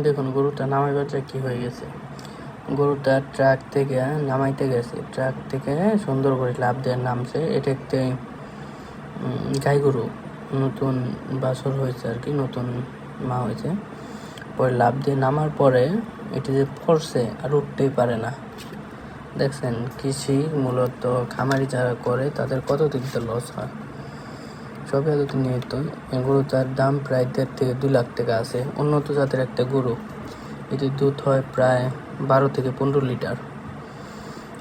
দেখুন, গরুটা নামাইবার কি হয়ে গেছে? গরুটা ট্রাক থেকে নামাইতে গেছে। ট্রাক থেকে সুন্দর করে লাভ দিয়ে নামছে। এটা একটি গাই গরু। নতুন বাছর হয়েছে আর কি, নতুন মা হয়েছে। পরে লাভ দিয়ে নামার পরে এটি যে পড়ছে আর উঠতেই পারে না। দেখছেন, কৃষি মূলত খামারি যারা করে, তাদের কত দিনতে লস হয়। সব এতদিন নিয়ত এই গরুটার দাম প্রায় দেড় থেকে দুই লাখ টাকা আছে। উন্নত জাতের একটা গরু। এটির দুধ হয় প্রায় বারো থেকে পনেরো লিটার।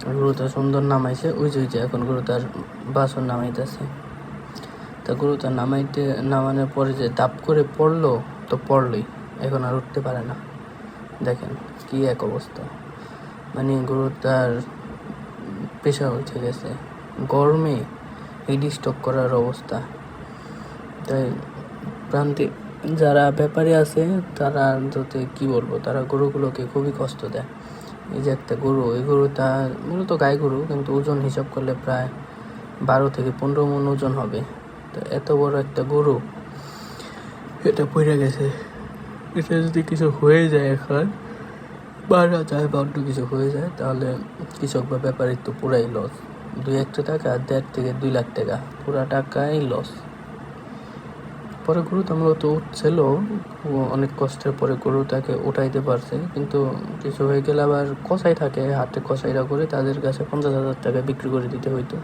গরুটা সুন্দর নামাইছে, ওই যে এখন গরুটার বাসন নামাইতেছে। তা গরুটা নামাইতে, নামানোর পরে যে দাপ করে পড়ল, তো পড়লোই। এখন আর উঠতে পারে না। দেখেন কি এক অবস্থা। মানে গরুটার পেশা উঠে গেছে। গরমে হিডি স্টক করার অবস্থা। তাই প্রান্তিক যারা ব্যাপারী আছে, তারা যাতে, কি বলব, তারা গরুগুলোকে খুবই কষ্ট দেয়। এই যে একটা গরু, এই গরুটা মূলত গাই গরু, কিন্তু ওজন হিসাব করলে প্রায় বারো থেকে পনেরো মন ওজন হবে। তো এত বড় একটা গরু, এটা পড়ে গেছে। এটা যদি কিছু হয়ে যায় এখন বাড়া যায় বা অন্য কিছু হয়ে যায়, তাহলে কৃষক বা ব্যাপারীর তো পুরাই লস দুই একটা টাকা, দেড় থেকে দুই লাখ টাকা, পুরা টাকাই লস পরে গরুটা মূলত উঠছিল অনেক কষ্টের পরে গরুটাকে উঠাইতে পারছে। কিন্তু কিছু হয়ে গেলে আবার কষাই থাকে, হাতে কষাইরা করে তাদের কাছে পঞ্চাশ হাজার টাকা বিক্রি করে দিতে হইতো।